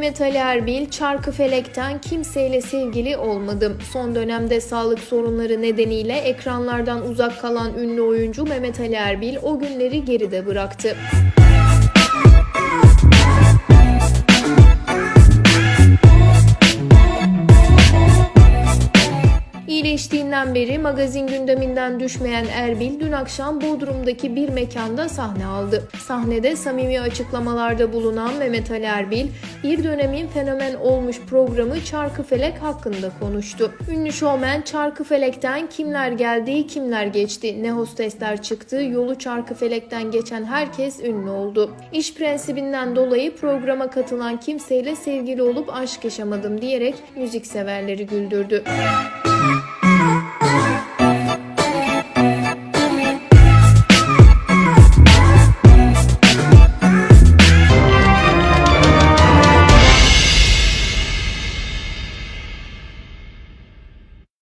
Mehmet Ali Erbil, Çarkıfelek'ten kimseyle sevgili olmadım. Son dönemde sağlık sorunları nedeniyle ekranlardan uzak kalan ünlü oyuncu Mehmet Ali Erbil o günleri geride bıraktı. İyileştiğinden beri magazin gündeminden düşmeyen Erbil dün akşam Bodrum'daki bir mekanda sahne aldı. Sahnede samimi açıklamalarda bulunan Mehmet Ali Erbil, bir dönemin fenomen olmuş programı Çarkıfelek hakkında konuştu. Ünlü şovmen Çarkıfelek'ten kimler geldi, kimler geçti, ne hostesler çıktı, yolu Çarkıfelek'ten geçen herkes ünlü oldu. İş prensibinden dolayı programa katılan kimseyle sevgili olup aşk yaşamadım diyerek müzikseverleri güldürdü.